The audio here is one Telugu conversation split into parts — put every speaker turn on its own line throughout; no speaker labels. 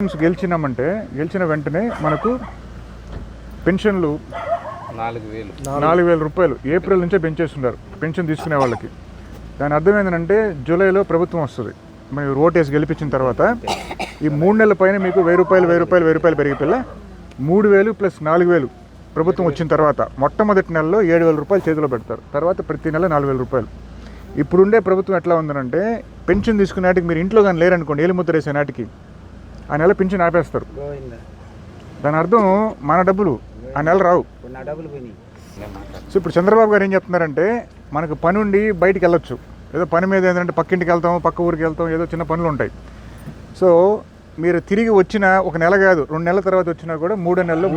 ఎలక్షన్స్ గెలిచినామంటే గెలిచిన వెంటనే మనకు పెన్షన్లు
నాలుగు వేలు.
నాలుగు వేల రూపాయలు ఏప్రిల్ నుంచే పెంచేస్తున్నారు పెన్షన్ తీసుకునే వాళ్ళకి. దాని అర్థం ఏంటంటే జూలైలో ప్రభుత్వం వస్తుంది. మీరు ఓటేసి గెలిపించిన తర్వాత ఈ మూడు నెలల పైన మీకు వెయ్యి రూపాయలు వెయ్యి రూపాయలు వెయ్యి రూపాయలు పెరిగిపోయిన మూడు వేలు ప్లస్ నాలుగు వేలు ప్రభుత్వం వచ్చిన తర్వాత మొట్టమొదటి నెలలో ఏడు వేల రూపాయలు చేతిలో పెడతారు. తర్వాత ప్రతి నెల నాలుగు వేల రూపాయలు. ఇప్పుడుండే ప్రభుత్వం ఎట్లా ఉందనంటే పెన్షన్ తీసుకునే నాటికి మీరు ఇంట్లో కానీ లేరనుకోండి ఏలిముద్ర వేసే నాటికి ఆ నెల పెన్షన్ ఆపేస్తారు. దాని అర్థం మన డబ్బులు ఆ నెల రావు. సో ఇప్పుడు చంద్రబాబు గారు ఏం చెప్తున్నారంటే మనకు పని ఉండి బయటికి వెళ్ళొచ్చు. ఏదో పని మీద ఏంటంటే పక్కింటికి వెళ్తాం పక్క ఊరికి వెళ్తాం ఏదో చిన్న పనులు ఉంటాయి. సో మీరు తిరిగి వచ్చిన ఒక నెల కాదు రెండు నెలల తర్వాత వచ్చినా కూడా మూడో నెలలు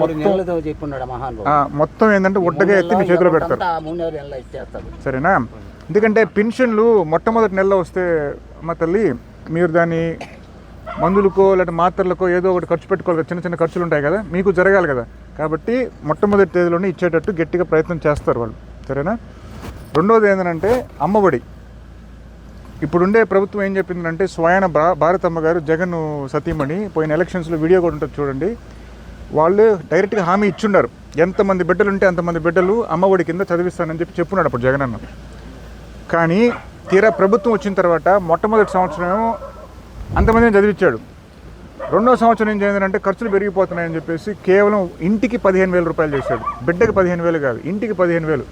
మొత్తం ఏంటంటే ఒడ్డగా ఎత్తి మీ చేతిలో పెడతారు. సరేనా? ఎందుకంటే పెన్షన్లు మొట్టమొదటి నెలలో వస్తే మా తల్లి మీరు దాన్ని మందులకో లేకపోతే మాత్రలకో ఏదో ఒకటి ఖర్చు పెట్టుకోవాలి చిన్న చిన్న ఖర్చులు ఉంటాయి కదా మీకు జరగాలి కదా. కాబట్టి మొట్టమొదటి తేదీలోనే ఇచ్చేటట్టు గట్టిగా ప్రయత్నం చేస్తారు వాళ్ళు. సరేనా? రెండోది ఏంటంటే అమ్మఒడి. ఇప్పుడుండే ప్రభుత్వం ఏం చెప్పిందంటే స్వయాన భా భారతమ్మ గారు జగన్ సతీమణి పోయిన ఎలక్షన్స్లో వీడియో కూడా ఉంటుంది చూడండి. వాళ్ళు డైరెక్ట్గా హామీ ఇచ్చున్నారు ఎంతమంది బిడ్డలు ఉంటే అంతమంది బిడ్డలు అమ్మఒడి కింద చదివిస్తానని చెప్పి చెప్పున్నాడు అప్పుడు జగన్ అన్న కానీ తీరా ప్రభుత్వం వచ్చిన తర్వాత మొట్టమొదటి సంవత్సరం అంతమందిని చదివించాడు రెండో సంవత్సరం ఏం చేయాలంటే ఖర్చులు పెరిగిపోతున్నాయని చెప్పేసి కేవలం ఇంటికి పదిహేను వేల రూపాయలు చేశాడు. బిడ్డకి పదిహేను వేలు కాదు ఇంటికి పదిహేను వేలు.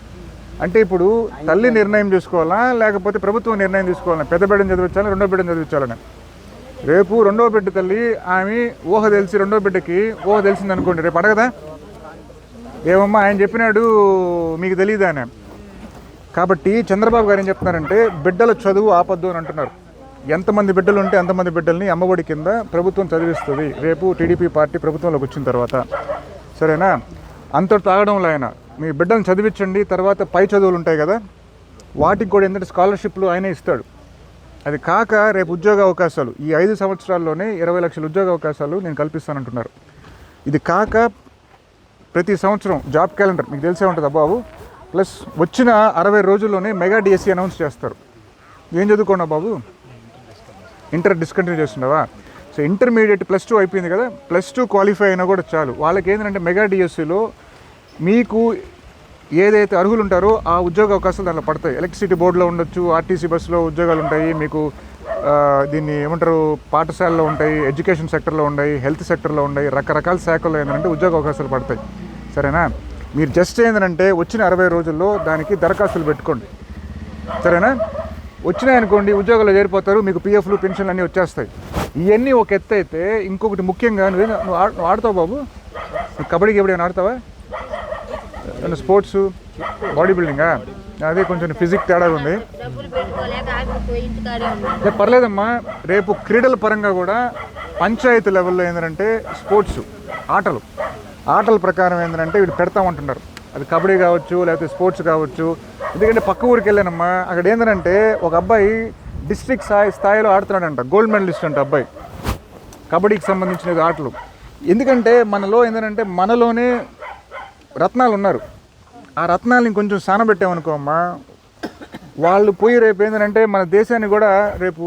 అంటే ఇప్పుడు తల్లి నిర్ణయం చేసుకోవాలా లేకపోతే ప్రభుత్వం నిర్ణయం తీసుకోవాలా? పెద్ద బిడ్డను చదివించాలని రెండో బిడ్డను చదివించాలని. రేపు రెండో బిడ్డ తల్లి ఆమె ఊహ తెలిసి రెండో బిడ్డకి ఊహ తెలిసింది అనుకోండి రేపు అడగదా? ఏమమ్మా ఆయన చెప్పినాడు మీకు తెలియదు ఆయన కాబట్టి చంద్రబాబు గారు ఏం చెప్తున్నారంటే బిడ్డల చదువు ఆపద్దు అని అంటున్నారు. ఎంతమంది బిడ్డలు ఉంటే అంతమంది బిడ్డల్ని అమ్మఒడి కింద ప్రభుత్వం చదివిస్తుంది. రేపు టీడీపీ పార్టీ ప్రభుత్వంలోకి వచ్చిన తర్వాత. సరేనా? అంత తాగడంలో ఆయన మీ బిడ్డలను చదివించండి తర్వాత పై చదువులు ఉంటాయి కదా. వాటికి కూడా ఏంటంటే స్కాలర్షిప్లు ఆయనే ఇస్తాడు. అది కాక రేపు ఉద్యోగ అవకాశాలు. ఈ ఐదు సంవత్సరాల్లోనే ఇరవై లక్షల ఉద్యోగ అవకాశాలు నేను కల్పిస్తానంటున్నారు. ఇది కాక ప్రతి సంవత్సరం జాబ్ క్యాలెండర్ మీకు తెలిసే ఉంటుంది బాబు. ప్లస్ వచ్చిన అరవై రోజుల్లోనే మెగా డిఎస్సీ అనౌన్స్ చేస్తారు. ఏం చదువుకోండి బాబు? ఇంటర్ డిస్కంటిన్యూ చేస్తున్నావా సో ఇంటర్మీడియట్ ప్లస్ టూ అయిపోయింది కదా ప్లస్ టూ క్వాలిఫై అయినా కూడా చాలు. వాళ్ళకి ఏంటంటే మెగా డిఎస్సిలో మీకు ఏదైతే అర్హులు ఉంటారో ఆ ఉద్యోగ అవకాశాలు దాంట్లో పడతాయి. ఎలక్ట్రిసిటీ బోర్డులో ఉండొచ్చు ఆర్టీసీ బస్సులో ఉద్యోగాలు ఉంటాయి మీకు దీన్ని ఏమంటారు పాఠశాలలో ఉంటాయి ఎడ్యుకేషన్ సెక్టర్లో ఉన్నాయి హెల్త్ సెక్టర్లో ఉన్నాయి రకరకాల శాఖల్లో ఏంటంటే ఉద్యోగ అవకాశాలు పడతాయి. సరేనా? మీరు జస్ట్ ఏంటంటే వచ్చిన అరవై రోజుల్లో దానికి దరఖాస్తులు పెట్టుకోండి. సరేనా? వచ్చినాయనుకోండి ఉద్యోగాల్లో చేరిపోతారు మీకు పిఎఫ్లు పెన్షన్లు అన్నీ వచ్చేస్తాయి. ఇవన్నీ ఒక ఎత్తు అయితే ఇంకొకటి ముఖ్యంగా నువ్వు నువ్వు ఆడతావు బాబు? నువ్వు కబడ్డీ కబడ్డీ అని ఆడతావా? ఏమన్నా స్పోర్ట్స్? బాడీ బిల్డింగా? అదే కొంచెం ఫిజిక్ తేడా ఉంది. పర్లేదమ్మా. రేపు క్రీడల పరంగా కూడా పంచాయతీ లెవెల్లో ఏంటంటే స్పోర్ట్స్ ఆటలు. ఆటల ప్రకారం ఏంటంటే వీడు పెడతామంటున్నారు. అది కబడ్డీ కావచ్చు లేకపోతే స్పోర్ట్స్ కావచ్చు. ఎందుకంటే పక్క ఊరికి వెళ్ళానమ్మా అక్కడ ఏంటంటే ఒక అబ్బాయి డిస్ట్రిక్ట్ స్థాయి స్థాయిలో ఆడుతున్నాడంట గోల్డ్ మెడలిస్ట్ అంట అబ్బాయి. కబడ్డీకి సంబంధించిన ఆటలు. ఎందుకంటే మనలో ఏంటంటే మనలోనే రత్నాలు ఉన్నారు ఆ రత్నాలని కొంచెం సానబెట్టామనుకో అమ్మా వాళ్ళు పోయి రేపు ఏంటంటే మన దేశాన్ని కూడా రేపు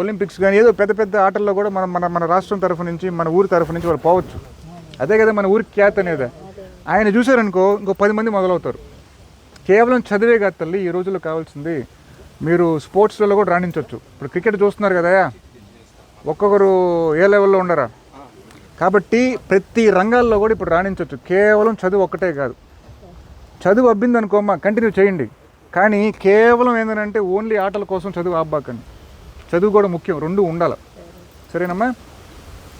ఒలింపిక్స్ కానీ ఏదో పెద్ద పెద్ద ఆటల్లో కూడా మన మన మన రాష్ట్రం తరఫు నుంచి మన ఊరి తరఫు నుంచి వాళ్ళు పోవచ్చు. అదే కదా మన ఊరికి ఖ్యాతి అనేది. ఆయన చూశారనుకో ఇంకో పది మంది మొదలవుతారు. కేవలం చదివే కాదు తల్లి ఈ రోజుల్లో కావాల్సింది మీరు స్పోర్ట్స్లలో కూడా రాణించవచ్చు ఇప్పుడు క్రికెట్ చూస్తున్నారు కదా ఒక్కొక్కరు ఏ లెవెల్లో ఉండరా? కాబట్టి ప్రతి రంగాల్లో కూడా ఇప్పుడు రాణించవచ్చు కేవలం చదువు ఒక్కటే కాదు. చదువు అబ్బింది అనుకోమ్మా కంటిన్యూ చేయండి. కానీ కేవలం ఏంటంటే ఓన్లీ ఆటల కోసం చదువు ఆబ్బాకండి. చదువు కూడా ముఖ్యం రెండు ఉండాలి. సరేనమ్మా?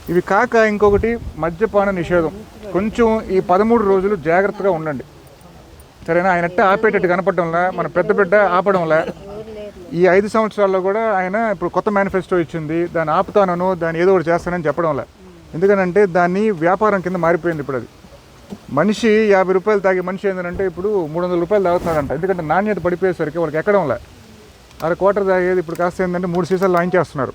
ఇవి కాక ఇంకొకటి మద్యపాన నిషేధం. కొంచెం ఈ పదమూడు రోజులు జాగ్రత్తగా ఉండండి. సరేనా? ఆయన అట్ట ఆపేటట్టు కనపడంలా మన పెద్ద బిడ్డ ఆపడంలా? ఈ ఐదు సంవత్సరాల్లో కూడా ఆయన ఇప్పుడు కొత్త మేనిఫెస్టో ఇచ్చింది. దాన్ని ఆపుతానను దాన్ని ఏదో ఒకటి చేస్తానని చెప్పడంలా. ఎందుకనంటే దాన్ని వ్యాపారం కింద మారిపోయింది ఇప్పుడు అది. మనిషి యాభై రూపాయలు తాగే మనిషి ఏంటంటే ఇప్పుడు మూడు వందల రూపాయలు తాగుతున్నాడంట. ఎందుకంటే నాణ్యత పడిపోయేసరికి వాళ్ళకి ఎక్కడంలా? అర క్వార్టర్ తాగేది ఇప్పుడు కాస్త ఏంటంటే మూడు సీసాలు లాయించేస్తున్నారు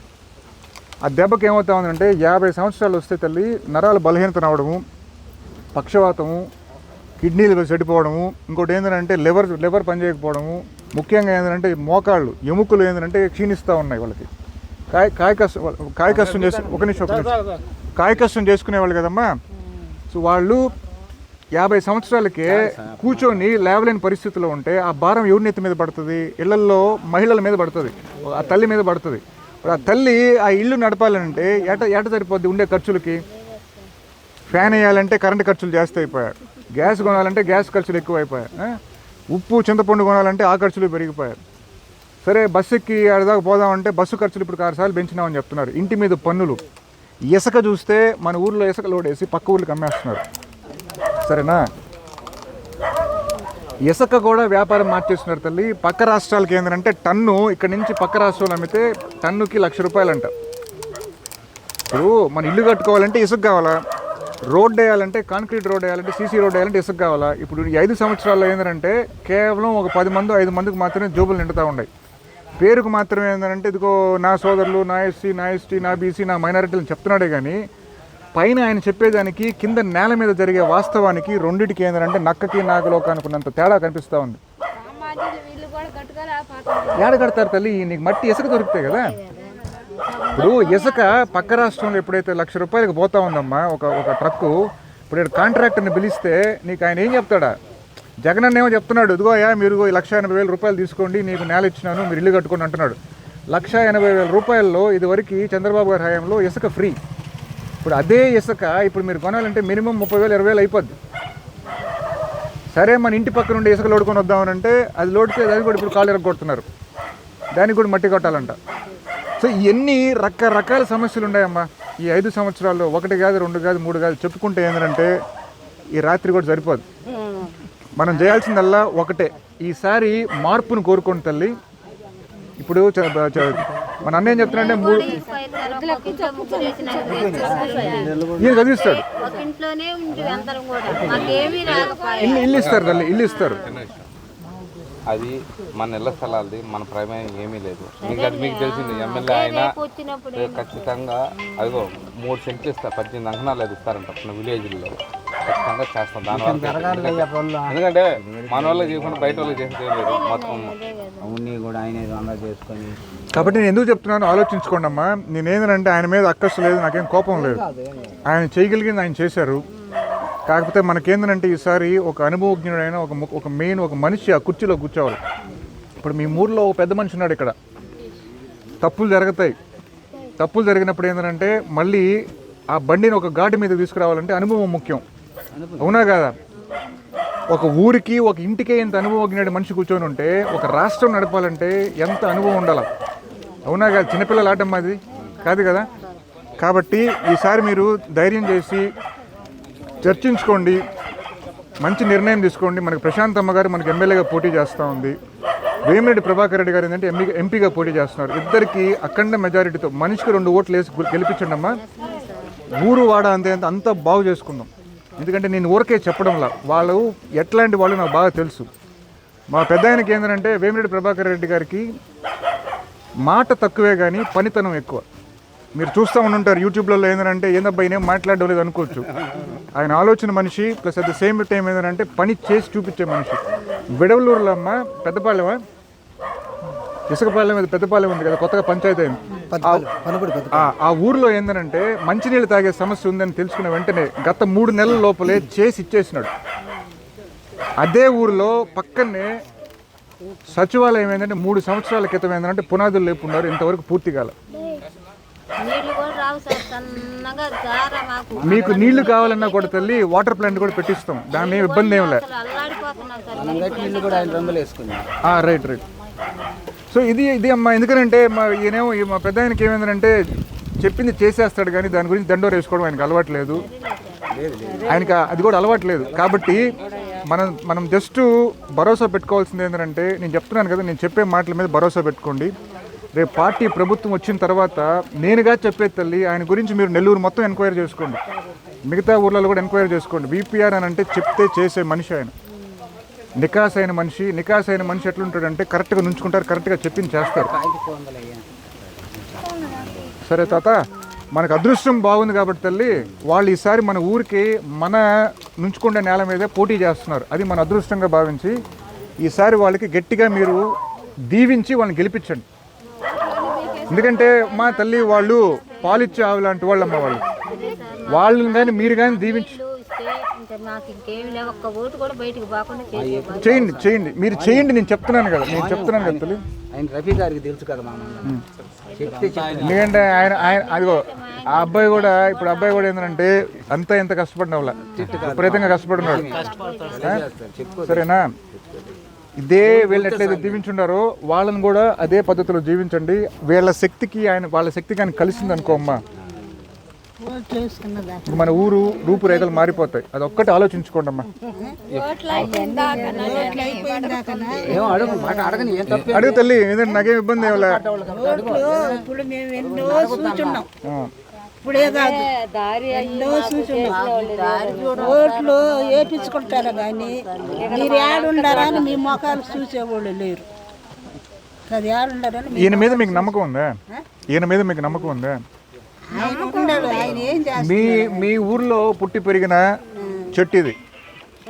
ఆ దెబ్బకి ఏమవుతా ఉందంటే యాభై సంవత్సరాలు వస్తే తల్లి నరాలు బలహీనత రావడము పక్షవాతము కిడ్నీలు చెడిపోవడము ఇంకోటి ఏంటంటే లివర్ లివర్ పనిచేయకపోవడము ముఖ్యంగా ఏంటంటే మోకాళ్ళు ఎముకలు ఏంటంటే క్షీణిస్తూ ఉన్నాయి వాళ్ళకి. కాయ కాయ కష్టం కాయ కష్టం చేసి ఒక నిమిషం ఒక నిమిషం. కాయకష్టం చేసుకునేవాళ్ళు కదమ్మా? సో వాళ్ళు యాభై సంవత్సరాలకే కూర్చొని లేవలేని పరిస్థితిలో ఉంటే ఆ భారం ఎవరి నెత్తి మీద పడుతుంది? ఇళ్ళల్లో మహిళల మీద పడుతుంది. ఆ తల్లి మీద పడుతుంది. ఆ తల్లి ఆ ఇల్లు నడపాలంటే ఏట ఏట సరిపోద్ది ఉండే ఖర్చులకి? ఫ్యాన్ వేయాలంటే కరెంటు ఖర్చులు జాస్తి అయిపోయాయి. గ్యాస్ కొనాలంటే గ్యాస్ ఖర్చులు ఎక్కువ అయిపోయాయి ఉప్పు చింతపండు కొనాలంటే ఆ ఖర్చులు పెరిగిపోయాయి. సరే బస్సు ఎక్కి ఆడదాకా పోదామంటే బస్సు ఖర్చులు ఇప్పుడు ఆరు సార్లు పెంచినామని చెప్తున్నారు. ఇంటి మీద పన్నులు. ఇసుక చూస్తే మన ఊర్లో ఇసుక లోడ్ వేసి పక్క ఊర్లకు అమ్మేస్తున్నారు. సరేనా? ఇసుక కూడా వ్యాపారం మార్చేస్తున్నారు తల్లి. పక్క రాష్ట్రాలకి ఏంటంటే టన్ను ఇక్కడ నుంచి పక్క రాష్ట్రాలు అమ్మితే టన్నుకి లక్ష రూపాయలంట. ఇప్పుడు మన ఇల్లు కట్టుకోవాలంటే ఇసుక కావాలా? రోడ్ వేయాలంటే కాంక్రీట్ రోడ్ వేయాలంటే సీసీ రోడ్ వేయాలంటే ఇసుక కావాలా? ఇప్పుడు ఈ ఐదు సంవత్సరాల్లో ఏంటంటే కేవలం ఒక పది మంది ఐదు మందికి మాత్రమే జోబులు నిండుతూ ఉన్నాయి. పేరుకు మాత్రమే ఏంటంటే ఇదిగో నా సోదరులు నా ఎస్సీ నా ఎస్టీ నా బీసీ నా మైనారిటీలు చెప్తున్నాడే కానీ పైన ఆయన చెప్పేదానికి కింద నేల మీద జరిగే వాస్తవానికి రెండిటికి ఏంటంటే నక్కకి నాగలోకి అనుకున్నంత తేడా కనిపిస్తూ ఉంది. ఏడ కడతారు తల్లి? నీకు మట్టి ఇసుక దొరుకుతాయి కదా. ఇప్పుడు ఇసుక పక్క రాష్ట్రంలో ఎప్పుడైతే లక్ష రూపాయలకు పోతా ఉందమ్మా ఒక ఒక ట్రక్కు ఇప్పుడు కాంట్రాక్టర్ని పిలిస్తే నీకు ఆయన ఏం చెప్తాడా? జగన్ అన్న ఏమో చెప్తున్నాడు ఇదిగోయా మీరు లక్ష ఎనభై వేల రూపాయలు తీసుకోండి నీకు నేల ఇచ్చినాను మీరు ఇల్లు కట్టుకోండి అంటున్నాడు. లక్ష ఎనభై వేల రూపాయల్లో ఇదివరకు చంద్రబాబు గారి హయాంలో ఇసుక ఫ్రీ. ఇప్పుడు అదే ఇసుక ఇప్పుడు మీరు కొనాలంటే మినిమం ముప్పై వేలు ఇరవై వేలు అయిపోద్ది. సరే మన ఇంటి పక్కన ఉండే ఇసుక లోడుకొని వద్దామనంటే అది లోడితే దానికి కూడా ఇప్పుడు కాళ్ళు ఎరగొడుతున్నారు దానికి కూడా మట్టి కొట్టాలంట. సో ఇవన్నీ రకరకాల సమస్యలు ఉన్నాయమ్మా ఈ ఐదు సంవత్సరాల్లో ఒకటి కాదు రెండు కాదు మూడు కాదు చెప్పుకుంటే ఏంటంటే ఈ రాత్రి కూడా సరిపోదు. మనం చేయాల్సిందల్లా ఒకటే. ఈసారి మార్పును కోరుకోండి తల్లి. ఇప్పుడు మన అన్న ఏం చెప్తున్నాడంటే మూడు ఈయన చదివిస్తాడు. ఇల్లు ఇల్లు ఇస్తారు తల్లి ఇల్లు ఇస్తారు.
అది మన ఇళ్ళ స్థలాలది మన ప్రమేయం ఏమీ లేదు. మీకు అది మీకు తెలిసింది ఎమ్మెల్యే
రేపు
ఖచ్చితంగా అదిగో మూడు సెంట్లు ఇస్తారు పద్దెనిమిది అంకణాలు అది ఇస్తారంట మన విలేజ్లో ఖచ్చితంగా చేస్తాం దానివల్ల ఎందుకంటే మన వాళ్ళకి చేయకుండా బయట వాళ్ళకి చేసేది లేదు మొత్తం
అవన్నీ కూడా ఆయన చేసుకొని
కాబట్టి నేను ఎందుకు చెప్తున్నాను ఆలోచించుకోండి అమ్మా నేనేంటంటే ఆయన మీద అక్కసు లేదు నాకేం కోపం లేదు. ఆయన చేయగలిగింది ఆయన చేశారు. కాకపోతే మనకేంటంటే ఈసారి ఒక అనుభవజ్ఞుడైన ఒక ఒక మెయిన్ ఒక మనిషి ఆ కుర్చీలో కూర్చోవాలి. ఇప్పుడు మీ ఊర్లో ఒక పెద్ద మనిషి ఉన్నాడు ఇక్కడ. తప్పులు జరుగుతాయి. తప్పులు జరిగినప్పుడు ఏంటంటే మళ్ళీ ఆ బండిని ఒక ఘాటు మీద తీసుకురావాలంటే అనుభవం ముఖ్యం. అవునా కదా? ఒక ఊరికి ఒక ఇంటికే ఇంత అనుభవజ్ఞుడు మనిషి కూర్చొని ఉంటే ఒక రాష్ట్రం నడపాలంటే ఎంత అనుభవం ఉండాలి? అవునా కాదు? చిన్నపిల్లలు ఆటం మాది కాదు కదా? కాబట్టి ఈసారి మీరు ధైర్యం చేసి చర్చించుకోండి. మంచి నిర్ణయం తీసుకోండి. మనకి ప్రశాంత్ అమ్మగారు మనకు మనకి ఎమ్మెల్యేగా పోటీ చేస్తూ ఉంది. వేమిరెడ్డి ప్రభాకర్ రెడ్డి గారు ఏంటంటే ఎంపీ ఎంపీగా పోటీ చేస్తున్నారు. ఇద్దరికి అఖండ మెజారిటీతో మనిషికి రెండు ఓట్లు వేసి గెలిపించండి అమ్మా. ఊరు వాడ అంతే అంత అంతా బాగు చేసుకుందాం. ఎందుకంటే నేను ఊరికే చెప్పడంలా వాళ్ళు ఎట్లాంటి వాళ్ళు నాకు బాగా తెలుసు. మా పెద్ద ఆయనకి ఏంటంటే వేమిరెడ్డి ప్రభాకర్ రెడ్డి గారికి మాట తక్కువే కానీ పనితనం ఎక్కువ. మీరు చూస్తూ ఉండుంటారు యూట్యూబ్లలో ఏంటంటే ఏందబ్బా ఈయన ఏం మాట్లాడడం లేదు అనుకోవచ్చు. ఆయన ఆలోచన మనిషి plus at the same time ఏంటంటే పని చేసి చూపించే మనిషి. విడవలూరులో అమ్మ పెద్దపాలెమా? ఇసుకపాలెం మీద పెద్దపాలెం ఉంది కదా కొత్తగా పంచాయతీ అయింది. ఆ- ఆ ఊర్లో ఏంటంటే మంచినీళ్ళు తాగే సమస్య ఉందని తెలుసుకున్న వెంటనే గత మూడు నెలల లోపలే చేసి ఇచ్చేసినాడు. అదే ఊరిలో పక్కనే సచివాలయం ఏంటంటే మూడు సంవత్సరాల క్రితం ఏంటంటే పునాదులు లేపున్నారు ఇంతవరకు పూర్తి కాల.
నీళ్ళు కూడా రావు సార్ సన్నగా జార మాకు.
మీకు నీళ్ళు కావాలన్నా కూడా తల్లి వాటర్ ప్లాంట్ కూడా పెట్టిస్తాం. దాని ఇబ్బంది ఏం లేదు
అసలు అల్లాడిపోతున్నాం సార్.
మనం గట్టి ఇల్లు కూడా ఆయన రంగులు వేసుకున్నాం.
రైట్ రైట్ సో ఇది ఇది అమ్మా ఎందుకంటే మా ఈయనేమో ఈ మా పెద్ద ఆయనకి ఏమైందంటే చెప్పింది చేసేస్తాడు కానీ దాని గురించి దండోరు వేసుకోవడం ఆయనకు అలవాట్లేదు. ఆయనకి అది కూడా అలవాట్లేదు. కాబట్టి మనం మనం జస్ట్ భరోసా పెట్టుకోవాల్సింది ఏంటంటే నేను చెప్తున్నాను కదా నేను చెప్పే మాటల మీద భరోసా పెట్టుకోండి. రేపు పార్టీ ప్రభుత్వం వచ్చిన తర్వాత నేనుగా చెప్పే తల్లి ఆయన గురించి మీరు నెల్లూరు మొత్తం ఎంక్వైరీ చేసుకోండి. మిగతా ఊర్లలో కూడా ఎంక్వైరీ చేసుకోండి. బీపీఆర్ అని అంటే చెప్తే చేసే మనిషి ఆయన. నికాస్ అయిన మనిషి నికాస్ అయిన మనిషి ఎట్లుంటాడంటే కరెక్ట్గా నుంచుకుంటారు కరెక్ట్గా చెప్పింది చేస్తారు. సరే తాత మనకు అదృష్టం బాగుంది కాబట్టి తల్లి వాళ్ళు ఈసారి మన ఊరికి మన నుంచుకుండే నేల మీదే పోటీ చేస్తున్నారు. అది మన అదృష్టంగా భావించి ఈసారి వాళ్ళకి గట్టిగా మీరు దీవించి వాళ్ళని గెలిపించండి. ఎందుకంటే మా తల్లి వాళ్ళు పాలిచ్చే ఆవు లాంటి వాళ్ళమ్మ వాళ్ళు వాళ్ళని కానీ మీరు కానీ దీవించి. చేయండి చేయండి. మీరు చేయండి నేను చెప్తున్నాను కదా నేను చెప్తున్నాను కదా తల్లి.
ఆయన రఫీ గారికి తెలుసు కదా
ఎందుకంటే ఆయన ఆయన అదిగో ఆ అబ్బాయి కూడా ఇప్పుడు అబ్బాయి కూడా ఏంటంటే అంతా ఎంత కష్టపడిన వాళ్ళ విపరీతంగా కష్టపడినాడు సరేనా? ఇదే వీళ్ళని ఎట్లయితే దీవించుండారో వాళ్ళని కూడా అదే పద్ధతిలో జీవించండి. వీళ్ళ శక్తికి ఆయన వాళ్ళ శక్తికి ఆయన కలిసింది అనుకో అమ్మా. ఇప్పుడు మన ఊరు రూపురేఖలు మారిపోతాయి. అది ఒక్కటి ఆలోచించుకోండి అమ్మా.
ఏమో అడుగు మాట అడగని ఏం తప్పే
అడుగు తల్లి ఏంటంటే నాకేం ఇబ్బంది ఏమలే
ఇప్పుడు మేము ఎన్నో ఇప్పుడే కాదు. ఎన్నో ఓట్లు వేపించుకుంటారు కానీ మీరు ఏడుండారా అని మీ ముఖాలు చూసేవాళ్ళు లేరు. అది ఏడుండారని మీ-
ఈయన మీద మీకు నమ్మకం ఉందా? ఈయన మీద మీకు నమ్మకం ఉందా? మీ మీ ఊర్లో పుట్టి పెరిగిన చెట్టు ఇది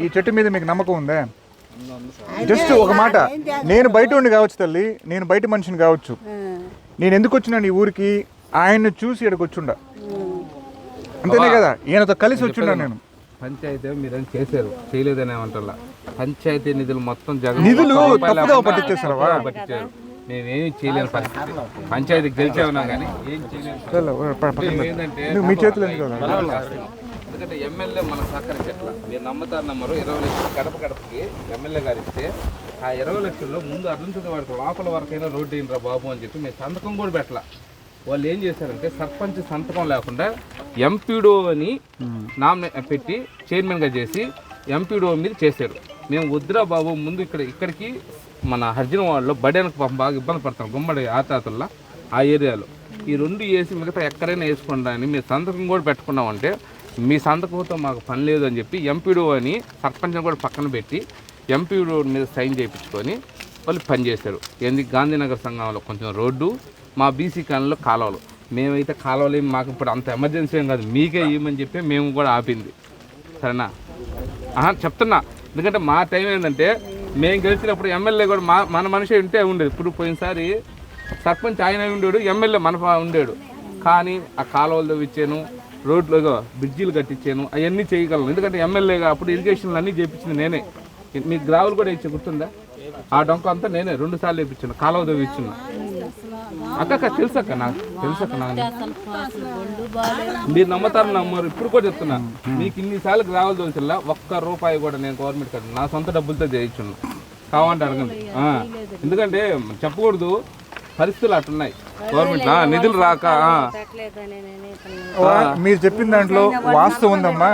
ఈ చెట్టు మీద మీకు నమ్మకం ఉందా? జస్ట్ ఒక మాట. నేను బయట ఉండి కావచ్చు తల్లి నేను బయట మనిషిని కావచ్చు. నేను ఎందుకు వచ్చినాను ఈ ఊరికి? ఆయన్ని చూసి ఇక్కడికి వచ్చుండా. అంతేనే కదా ఈయనతో కలిసి వచ్చుండా నేను.
పంచాయతీ మీరు చేశారు? చేయలేదని ఏమంటారా పంచాయతీ నిధులు మొత్తం జగన్
నిధులు
లేకుండా
పట్టించేశారా?
పట్టించారు. మేమేమి చేయలేని పరిస్థితి. పంచాయతీ గెలిచామన్నా కానీ ఏం చేయలేము
మీ చేతిలో.
ఎందుకంటే ఎమ్మెల్యే మన సహకరించట్ల మీరు నమ్ముతారు నమ్మరు. ఇరవై లక్షలు గడప గడపకి ఎమ్మెల్యే గారు ఇస్తే ఆ ఇరవై లక్షల్లో ముందు అర్ధంతున్న వాడికి లోపల వరకైనా రోడ్డు అయినరా బాబు అని చెప్పి మేము సంతకం కూడా పెట్టాల. వాళ్ళు ఏం చేశారంటే సర్పంచ్ సంతకం లేకుండా ఎంపీడో అని నామినే పెట్టి చైర్మన్గా చేసి ఎంపీడో మీద చేశారు. మేము వద్దురా బాబు ముందు ఇక్కడ ఇక్కడికి మన హర్జన వాళ్ళలో బడేనకు పాపం బాగా ఇబ్బంది పడతాం గుమ్మడి ఆతాతుల్లా ఆ ఏరియాలో. ఈ రెండు వేసి మిగతా ఎక్కడైనా వేసుకోండి అని మీ సంతకం కూడా పెట్టుకున్నామంటే మీ సంతకంతో మాకు పని లేదు అని చెప్పి ఎంపీడో అని సర్పంచ్ని కూడా పక్కన పెట్టి ఎంపీడో మీద సైన్ చేయించుకొని వాళ్ళు పనిచేశారు ఏంది గాంధీనగర్ సంఘంలో కొంచెం రోడ్డు మా బీసీ కాలంలో కాలువలు. మేమైతే కాలువలు మాకు ఇప్పుడు అంత ఎమర్జెన్సీ ఏం కాదు. మీకే ఇవ్వమని చెప్పి మేము కూడా ఆపింది. సరేనా? ఆహా చెప్తున్నా. ఎందుకంటే మా టైం ఏంటంటే మేము గెలిచినప్పుడు ఎమ్మెల్యే కూడా మా మన మనిషి ఉంటే ఉండేది. ఇప్పుడు పోయినసారి సర్పంచ్ ఆయన ఉండేడు ఎమ్మెల్యే మన ఉండేడు. కానీ ఆ కాలువలు తవ్వించాను రోడ్లు బ్రిడ్జీలు కట్టించాను అవన్నీ చేయగలను. ఎందుకంటే ఎమ్మెల్యేగా అప్పుడు ఇరిగేషన్లు అన్నీ చేయించింది నేనే. మీకు గ్రావులు కూడా ఇచ్చే గుర్తుందా? ఆ డొంక అంతా నేనే రెండు సార్లు వేయించాను కాలువ తవ్వించున్నా అక్క అక్క తెలుసక్క నాకు తెలుసక్క నాకు. మీరు నమ్మతారు నమ్మరు ఇప్పుడు కూడా చెప్తున్నా. మీకు ఇన్నిసార్లు గ్రావెల్ దోచుల్లా ఒక్క రూపాయి కూడా నేను గవర్నమెంట్ కట్టిన నా సొంత డబ్బులతో చేయించున్నా కావాలంటే అడగండి ఎందుకంటే చెప్పకూడదు పరిస్థితులు అట్టున్నాయి గవర్నమెంట్ నిధులు రాక
మీరు చెప్పిన దాంట్లో వాస్తవం ఉందమ్మా.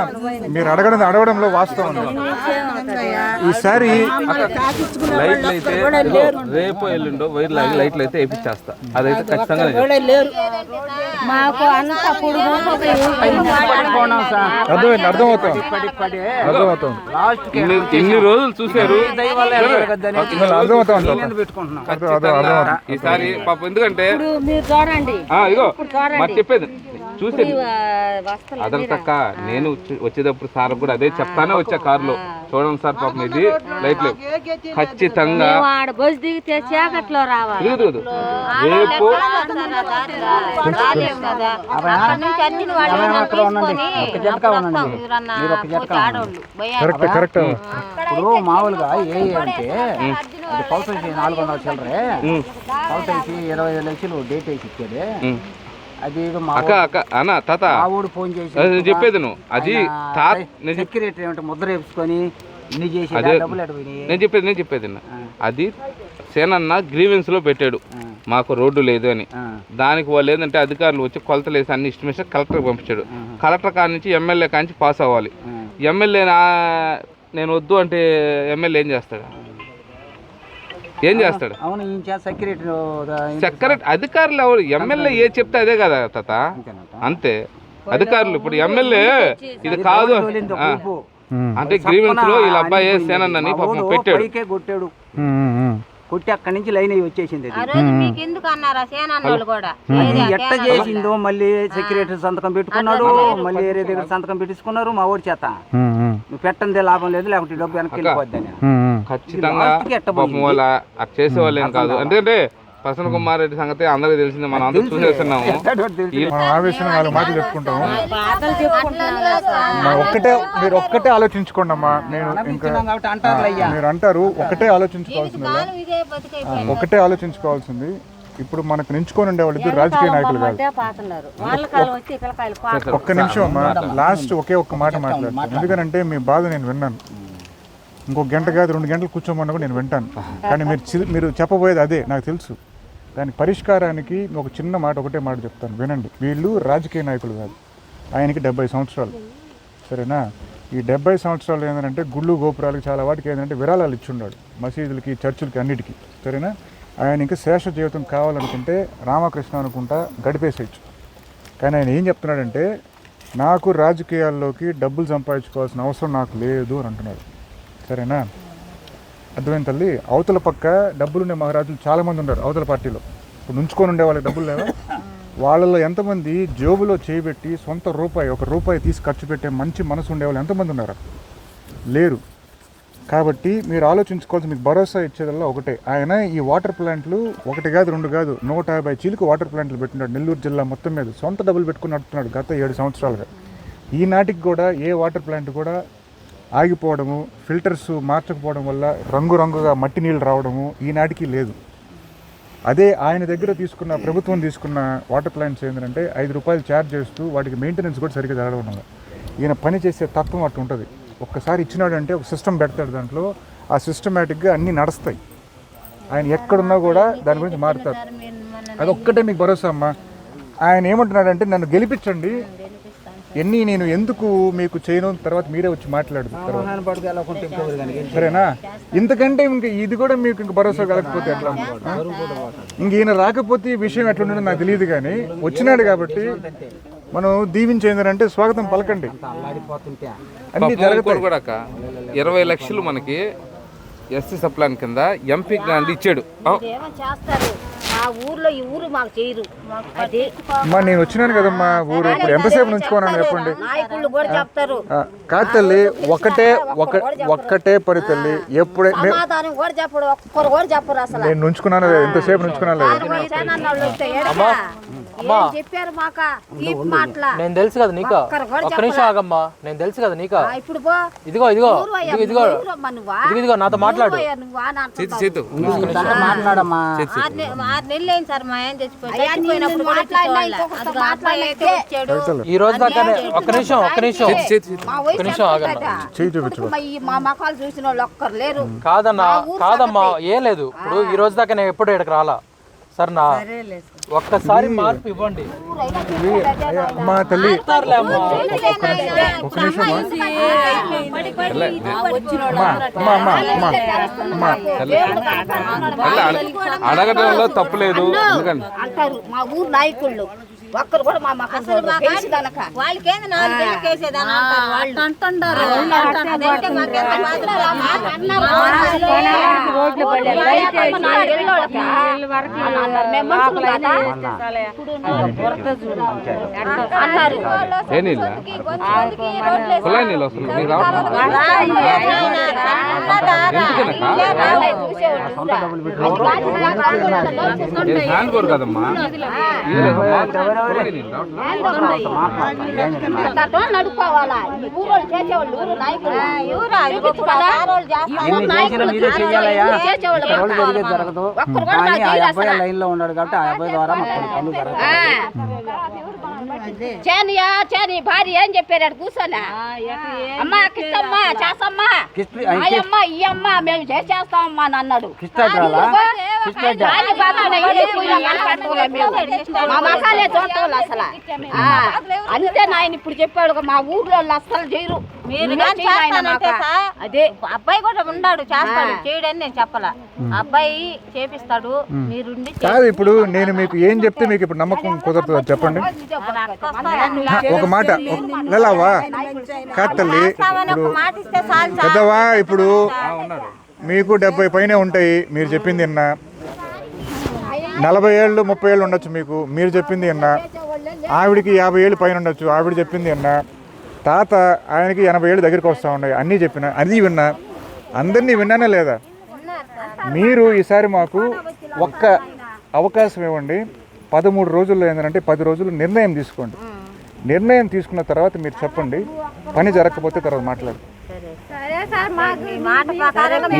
మీరు అడగడం అడగడంలో వాస్తవం ఉంది. ఈసారి
లైట్లు అయితే రేపు ఎల్లుండో వైర్ లాగి లైట్లు అయితే వేపించేస్తా అదైతే ఖచ్చితంగా
మాకు అంత
అర్థమైంది అర్థమవుతాం
పడి పడి
అర్థమవుతాం
లాస్ట్
ఇన్ని రోజులు చూశారు.
అర్థమవుతాం
ఈసారి పాపం ఎందుకంటే
మీరు చూడండి.
ఆ, ఇగో మరి? చెప్పేది నేను వచ్చి- వచ్చేటప్పుడు సార్ కూడా అదే చెప్తానే వచ్చా కారులో. చూడండి సార్ పాపం ఇది. ఖచ్చితంగా
చీకట్లో రావాలి.
తిరుగుతుంది రేపు.
Correct correct.
ఇప్పుడు మామూలుగా ఏ అంటే అది పౌస నాలుగు వందల చిల్లరే. పౌస వేసి ఇరవై ఐదు లక్షలు డేట్ వేసి ఇచ్చాడు.
ఉమ్.
అది మా
అక్క అక్క అన్న తాత.
మా ఊడు ఫోన్ చేసి
నేను చెప్పేది నువ్వు. అది తాత నేను చెప్-
సెక్యూరిటీ ఏమంటే? ముద్ర వేసుకొని ఇన్ని చేసి
అదే.
డబ్బులు ఎటు పోయినాయి?
నేను చెప్పేది నేను చెప్పేది అన్న. అది సేనన్న గ్రీవెన్స్లో పెట్టాడు మాకు రోడ్డు లేదు అని.
ఆ,
దానికి వాళ్ళు ఏంటంటే అధికారులు వచ్చి కొలతలు వేసి అన్ని ఇష్టమేసి కలెక్టర్కి పంపించాడు. కలెక్టర్ కాడి నుంచి ఎమ్మెల్యే కాంచి పాస్ అవ్వాలి.
ఆ.
ఎమ్మెల్యే నా నేను వద్దు అంటే ఎమ్మెల్యే ఏం చేస్తాడు? ఏం చేస్తాడు?
అవును
సెక్రటరీ అధికారులు ఎవరు? ఎమ్మెల్యే ఏ చెప్తే అదే కదా తాత? అంతే. అధికారులు ఇప్పుడు ఎమ్మెల్యే ఇది కాదు అంటే గ్రీవెన్స్లో వీళ్ళ అబ్బాయి సేనన్నని పాపం పెట్టాడు.
కొట్టి అక్కడి నుంచి లైన్ అయ్యి వచ్చేసింది
ఆ
అది
రోజు మీకు ఎందుకు అన్నారా సేనాన్నోళ్ళు కూడా?
అది ఎట్ట చేసిందో మళ్ళీ సెక్యూరిటీ సంతకం పెట్టుకున్నాడు మళ్ళీ వేరే దగ్గర సంతకం పెట్టించుకున్నారు మా ఊడి చేత. నువ్వు పెట్టందే లాభం లేదు లేకుంటే డబ్బు వెనక్కి వెళ్ళిపోద్దని
ఖచ్చితంగా చేసే వాళ్ళు కాదు. ఎందుకంటే ప్రసన్న కుమార్ రెడ్డి సంగతి అందరికీ తెలిసిందే మనం అందరూ చూసేస్తున్నాము.
మనం ఆవేశం మాటలు చెప్పుకుంటాము. మా ఒక్కటే మీరు ఒక్కటే ఆలోచించుకోండి అమ్మా. నేను ఇంకా. మీరు అంటారు ఒకటే ఆలోచించుకోవాల్సింది ఒకటే ఆలోచించుకోవాల్సింది. ఇప్పుడు మనకు నించుకొని ఉండే వాళ్ళు రాజకీయ నాయకులు కాదు. ఒక్క నిమిషం అమ్మా. లాస్ట్ ఒకే ఒక్క మాట మాట్లాడతాను. ఎందుకంటే మీ బాధ నేను విన్నాను. ఇంకో గంట కాదు రెండు గంటలు కూర్చోమన్నా కూడా నేను వింటాను. కానీ మీరు మీరు చెప్పబోయేది అదే నాకు తెలుసు. దాని పరిష్కారానికి ఒక చిన్న మాట ఒకటే మాట చెప్తాను. వినండి. వీళ్ళు రాజకీయ నాయకులు కాదు. ఆయనకి డెబ్బై సంవత్సరాలు. సరేనా? ఈ డెబ్బై సంవత్సరాలు ఏంటంటే గుళ్ళు గోపురాలకి చాలా వాటికి ఏంటంటే విరాళాలు ఇచ్చున్నాడు మసీదులకి చర్చిలకి అన్నిటికీ. సరేనా? ఆయన ఇంకా శేష జీవితం కావాలనుకుంటే రామకృష్ణ అనుకుంటా గడిపేసేయచ్చు. కానీ ఆయన ఏం చెప్తున్నాడంటే నాకు రాజకీయాల్లోకి డబ్బులు సంపాదించుకోవాల్సిన అవసరం నాకు లేదు అని అంటున్నాడు. సరేనా? అర్థమైంది తల్లి? అవతల పక్క డబ్బులుండే మహారాజులు చాలామంది ఉన్నారు అవతల పార్టీలో. ఇప్పుడు నుంచుకొని ఉండే వాళ్ళకి డబ్బులు లేవా? వాళ్ళలో ఎంతమంది జేబులో చేయబెట్టి సొంత రూపాయి ఒక రూపాయి తీసి ఖర్చు పెట్టే మంచి మనసు ఉండేవాళ్ళు ఎంతమంది ఉన్నారు? లేరు. కాబట్టి మీరు ఆలోచించుకోవాల్సి మీకు భరోసా ఇచ్చేదల్లా ఒకటే. ఆయన ఈ వాటర్ ప్లాంట్లు ఒకటి కాదు రెండు కాదు నూట యాభై చీలకు వాటర్ ప్లాంట్లు పెట్టినాడు నెల్లూరు జిల్లా మొత్తం మీద. సొంత డబ్బులు పెట్టుకుని నడుపుతున్నాడు గత ఏడు సంవత్సరాలుగా. ఈనాటికి కూడా ఏ వాటర్ ప్లాంట్ కూడా ఆగిపోవడము ఫిల్టర్స్ మార్చకపోవడం వల్ల రంగురంగుగా మట్టి నీళ్ళు రావడము ఈనాటికి లేదు. అదే ఆయన దగ్గర తీసుకున్న ప్రభుత్వం తీసుకున్న వాటర్ ప్లాంట్స్ ఏంటంటే ఐదు రూపాయలు ఛార్జ్ చేస్తూ వాటికి మెయింటెనెన్స్ కూడా సరిగ్గా జరగడం వల్ల ఈయన పని చేసే తత్వం అట్టు ఉంటుంది. ఒక్కసారి ఇచ్చినాడంటే ఒక సిస్టమ్ పెడతాడు దాంట్లో. ఆ సిస్టమేటిక్గా అన్నీ నడుస్తాయి. ఆయన ఎక్కడున్నా కూడా దాని గురించి మారుతారు అది ఒక్కటే మీకు భరోసా అమ్మా. ఆయన ఏమంటున్నాడంటే నన్ను గెలిపించండి ఎన్ని నేను ఎందుకు మీకు చేయను? తర్వాత మీరే వచ్చి మాట్లాడదు. సరేనా? ఇంతకంటే ఇంక ఇది కూడా మీకు ఇంక భరోసా కలగకపోతే ఎట్లా? ఇంక ఈయన రాకపోతే ఈ విషయం ఎట్లుండదో నాకు తెలియదు కానీ వచ్చినాడు కాబట్టి మనం దీవించేందంటే స్వాగతం పలకండి. అన్ని
అక్క ఇరవై లక్షలు మనకి ఎస్సీ సప్లాన్ కింద ఎంపీ గ్రాండ్ ఇచ్చాడు. ఆ,
ఊర్లో ఈ ఊరు మాకు చేయరు అది
అమ్మా నేను వచ్చినాను కదమ్మా ఊరు. ఇప్పుడు ఎంతసేపు నుంచుకోనాను చెప్పండి.
నాయకుళ్ళు కూడా చెప్తారు.
ఆ, కాదు తల్లి ఒకటే ఒక ఒక్కటే పరి తల్లి. ఎప్పుడే నే-
సమాధానం కూడా చెప్పడు ఒక్కరు కూడా చెప్పరు అసలు.
నేను నుంచుకున్నాను ఎంతసేపు నుంచుకున్నాను లేదా?
మా సేనాన్న వాళ్ళు వస్తే ఏడకా? ఏం చెప్పారు మాక? తీపి మాటల.
నేను తెలుసు కదా నీకు.
ఒక్కరు కూడా
ఒక్క నిమిషం ఆగమ్మా. నేను తెలుసు కదా నీకు.
ఆ, ఇప్పుడు పో.
ఇదిగో ఇదిగో
ఊరు అయ్యా,
ఇదిగో ఇదిగో.
ఊరు అమ్మ నువ్వా?
ఇదిగో ఇదిగో నాతో మాట్లాడు.
ఊరు అయ్యా నువ్వా అని
చేతు
అంటున్నావు.
చేతు.
మాట్లాడమ్మా.
సార్ మా ఆయన చచ్చిపోయి చచ్చిపోయినప్పుడు కూడా చూసుకోవాలి. అదిగో అబ్బాయి అయితే వచ్చాడు.
రైతులు
ఈ రోజు దాకా ఒక్క నిమిషం ఒక్క నిమిషం.
మా
నిమిషం ఆగండి.
మకాలు చూసిన వాళ్ళు ఒక్కరు లేరు?
కాదన్నా కాదమ్మా. ఏం లేదు. ఇప్పుడు ఈ రోజు దాకా నేను ఎప్పుడు ఇక్కడికి రాలా? సరేనా? ఒక్కసారి మార్పు ఇవ్వండి.
అమ్మా. తల్లి
అడగడంలో తప్పు లేదు. ఎందుకంటే
అంటారు. మా ఊరు నాయకుళ్ళు ఒక్కరు కూడా మా మకాలు తెలిసిదనక వాళ్ళకేంది నాలుగు పిల్లలకి వేసేదని అంటారు వాళ్ళు అంటుంటారు అదంటే మాకెంత బాధ అన్నారు.
మీకు కదమ్మా
నడుకోవాలా ఈ ఊరోళ్ళు చేసేవాళ్ళు ఊరు నాయకులు.
జరిగేది. జరగదు కానీ ఆ అబ్బాయి లైన్లో ఉన్నాడు కాబట్టి ఆ అబ్బాయి ద్వారా మాకు పనులు జరుగుతాయి.
చేనియా చేని భార్య ఏం చెప్పారు అక్కడ కూర్చోలే అమ్మా కిష్టమ్మా చేస్తమ్మా
కిష్టి-
అయ్యమ్మ ఈ అమ్మ మేము చేసేస్తామమ్మా అని అన్నాడు. మా చూడటం అసలు. అంతే నాయన ఇప్పుడు చెప్పాడు మా ఊర్లో అస్సలు చేయరు. మీరు అదే.
అబ్బాయి కూడా ఉన్నాడు చేస్తాడు. చేయడని నేను చెప్పలా. అబ్బాయి చేపిస్తాడు మీరుండి
కాదు ఇప్పుడు నేను మీకు ఏం చెప్తే మీకు ఇప్పుడు నమ్మకం కుదరదు చెప్పండి. ఒక మాట లేలావా కాదు తల్లి. పెద్దవా? ఇప్పుడు మీకు డెబ్బై పైనే ఉంటాయి మీరు చెప్పింది విన్నా. నలభై ఏళ్ళు ముప్పై ఏళ్ళు ఉండొచ్చు మీకు మీరు చెప్పింది విన్నా. ఆవిడికి యాభై ఏళ్ళు పైన ఉండొచ్చు ఆవిడ చెప్పింది విన్నా. తాత ఆయనకి ఎనభై ఏళ్ళు దగ్గరికి వస్తూ ఉన్నాయి అన్నీ చెప్పిన అది విన్నా. అందరినీ విన్నానే లేదా? మీరు ఈసారి మాకు ఒక్క అవకాశం ఇవ్వండి. పదమూడు రోజుల్లో ఏంటంటే పది రోజులు నిర్ణయం తీసుకోండి. నిర్ణయం తీసుకున్న తర్వాత మీరు చెప్పండి. పని జరగకపోతే తర్వాత మాట్లాడు.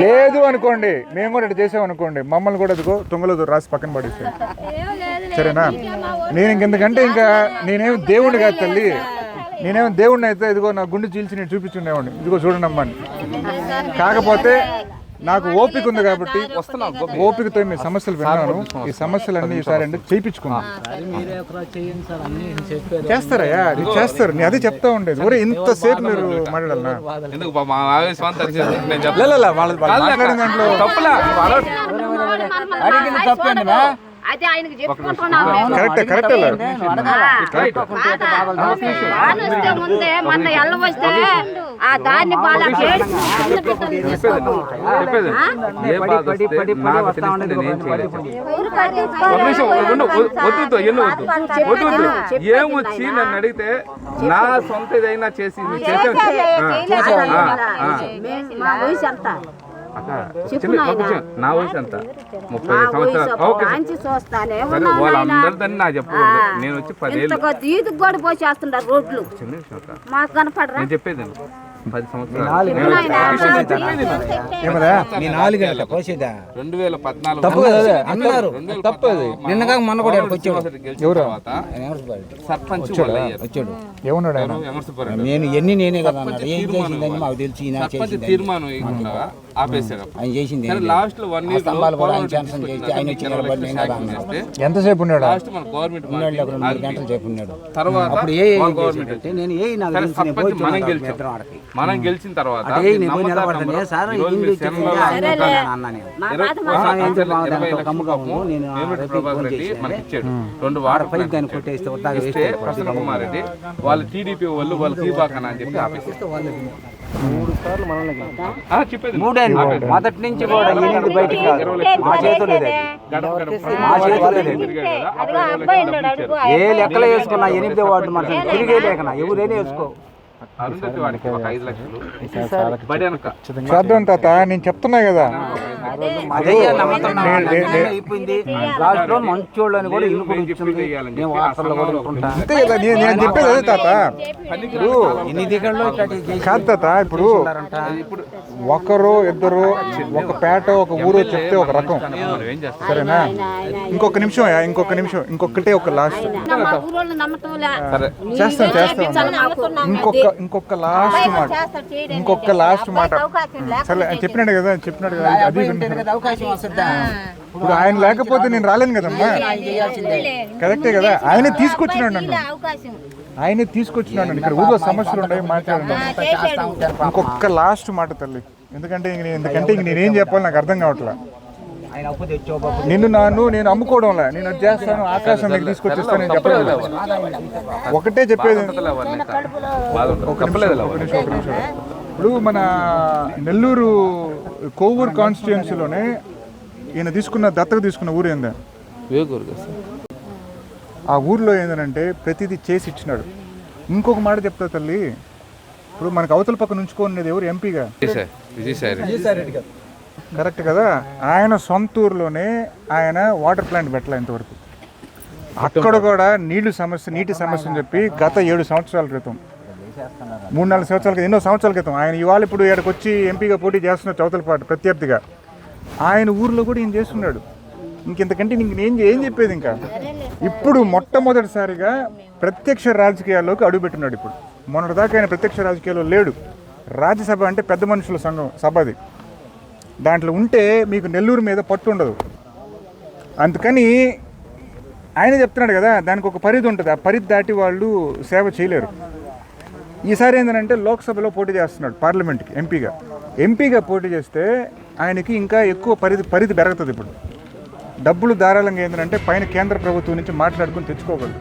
లేదు అనుకోండి. మేము కూడా చేసాం అనుకోండి. మమ్మల్ని కూడా అదిగో తొంగలో రాసి పక్కన పడేసాం సరేనా? నేను ఇంకెందుకంటే ఇంకా నేనేం దేవుడిని కాదు తల్లి. నేనేం దేవుడిని అయితే ఇదిగో నా గుండె చీల్చి నేను చూపించుండేవాడిని. ఇదిగో చూడండి అమ్మని కాకపోతే నాకు ఓపిక ఉంది కాబట్టి ఓపికతో మీ సమస్యలు విన్నాను. ఈ సమస్యలన్నీ ఈసారి అంటే చేయించుకున్నాను చేస్తారయ్యా అది చేస్తారు? నేను అదే చెప్తా ఉండేది. ఒరే ఇంతసేపు మీరు మాట్లాడాలనా మాట్లాడిన దాంట్లో
తప్పులే.
అదే ఆయనకి
కరెక్టే కరెక్టే
ముందే మొన్న ఎల్ల వస్తే ఆ దాన్ని బాగా
చెప్పేది ఏ బాధ వస్తే నాకు తెలిస్తే నేను ఏం చేయలేదు. ఒక నిమిషం ఉండు, వద్దు, వద్దు ఎన్నో వద్దు వద్దు వద్దు. ఏం వచ్చి నన్ను అడిగితే నా సొంత ఏదైనా చేసి నా వయసు ఎంత? ముప్పై సంవత్సరాలు. వాళ్ళందరిదని చెప్పకూడదు. నేను వచ్చి పదేళ్ళు
ఈదుకు కూడా పోసేస్తున్నారు రోడ్లు.
నేను చెప్పేది. పది సంవత్సరాలు.
కోసేదా
రెండు వేల పద్నాలుగు
తప్పు? అన్నారు. తప్పు నిన్నగా మొన్న కూడా వచ్చాడు.
తర్వాత సర్పంచ్.
వచ్చాడు?
ఏమన్నాడు
ఎవరు?
నేను ఎన్ని నేనే కదా అన్నాడు. ఏం చేసిందని మాకు తెలిసి
తీర్మానం.
ఆయన చేసింది.
లాస్ట్లో వన్ ఇయర్
స్తంభాలు కూడా ఆయన చేసి ఆయన వచ్చి నిలబడి నేను కదా
ఎంతసేపు ఉన్నాడు?
లాస్ట్ మన గవర్నమెంట్
ఉన్నాడు మూడు గంటలు సేపు ఉన్నాడు.
తర్వాత
అప్పుడు ఏ
గవర్నమెంట్
అంటే నేను ఏ నాకు
మనం గెలిచాం. మనం గెలిచిన తర్వాత రెండు. ప్రసన్న కుమార్ రెడ్డి వాళ్ళు టీడీపీ వాళ్ళు వాళ్ళు తీబాకన అని చెప్పి చెప్పేది.
మొదటి నుంచి కూడా ఎనిమిది బయటికి రాదు. మా చేతులు మా చేతులు ఏ లెక్కలో వేసుకున్నా ఎనిమిదో వార్డు మన తిరిగే లేకనా? ఎవరైనా వేసుకో.
చేద్దాం తాత నేను చెప్తున్నా కదా. అంతే కదా నేను చెప్పేది అదే తాత. కాదు తాత ఇప్పుడు ఒకరు ఇద్దరు ఒక పేట ఒక ఊరు చెప్తే ఒక రకం. సరేనా? ఇంకొక నిమిషం అయ్యా, ఇంకొక నిమిషం ఇంకొకటే ఒక లాస్ట్. చేస్తాం చేస్తాం. ఇంకొక ఇంకొక లాస్ట్ మాట. ఇంకొక లాస్ట్ మాట. సరే చెప్పినాడు కదా చెప్పినాడు కదా అది వింటున్నాడు.
కదా అవకాశం వస్తుందా.
ఇప్పుడు ఆయన లేకపోతే నేను రాలేను కదమ్మా? కరెక్టే కదా? ఆయనే తీసుకొచ్చినాడు నన్ను.
అవకాశం.
ఆయనే తీసుకొచ్చినాడు ఇక్కడ ఊళ్ళో సమస్యలు ఉన్నాయి మాట్లాడండి. ఇంకొక లాస్ట్ మాట తల్లి. ఎందుకంటే ఇంక నేను- ఎందుకంటే ఇంక నేనేం చెప్పాలి నాకు అర్థం కావట్లే.
బాబు.
నిన్ను నాను నేను అమ్ముకోవడంలే నేను అది చేస్తాను ఆకాశం మీకు తీసుకొచ్చిస్తాను నేను చెప్పలేదు ఒకటే చెప్పేది. ఇప్పుడు మన నెల్లూరు కోవూరు కాన్స్టిట్యుయెన్సీలోనే ఈయన తీసుకున్న దత్తత తీసుకున్న ఊరు ఏందా. ఆ ఊర్లో ఏంటంటే ప్రతిదీ చేసి ఇచ్చినాడు. ఇంకొక మాట చెప్తా తల్లి. ఇప్పుడు మనకు అవతల పక్క నుంచుకునేది ఎవరు? ఎంపీగా? కరెక్ట్ కదా? ఆయన సొంత ఊర్లోనే ఆయన వాటర్ ప్లాంట్ పెట్టలే ఇంతవరకు. అక్కడ కూడా నీళ్ళు సమస్య నీటి సమస్య అని చెప్పి గత ఏడు సంవత్సరాల క్రితం. మూడు నాలుగు సంవత్సరాల క్రితం ఎన్నో సంవత్సరాల క్రితం. ఆయన ఇవాళ ఇప్పుడు ఇక్కడికి వచ్చి ఎంపీగా పోటీ చేస్తున్న చౌతల పాటు ప్రత్యర్థిగా. ఆయన ఊర్లో కూడా ఈయన చేస్తున్నాడు. ఇంకెంతకంటే ఇంక నేను ఏం చెప్పేది ఇంకా? ఇప్పుడు మొట్టమొదటిసారిగా ప్రత్యక్ష రాజకీయాల్లోకి అడుగుపెట్టున్నాడు ఇప్పుడు. మొన్నటిదాకా ఆయన ప్రత్యక్ష రాజకీయాల్లో లేడు. రాజ్యసభ అంటే పెద్ద మనుషుల సంఘం సభ అది. దాంట్లో ఉంటే మీకు నెల్లూరు మీద పట్టు ఉండదు. అందుకని ఆయన చెప్తున్నాడు కదా దానికి ఒక పరిధి ఉంటుంది. ఆ పరిధి దాటి వాళ్ళు సేవ చేయలేరు. ఈసారి ఏంటంటే లోక్సభలో పోటీ చేస్తున్నాడు పార్లమెంట్కి ఎంపీగా. ఎంపీగా పోటీ చేస్తే ఆయనకి ఇంకా ఎక్కువ పరిధి పరిధి పెరుగుతుంది ఇప్పుడు. డబ్బులు ధారాళంగా ఏంటంటే పైన కేంద్ర ప్రభుత్వం నుంచి మాట్లాడుకుని తెచ్చుకోగలరు.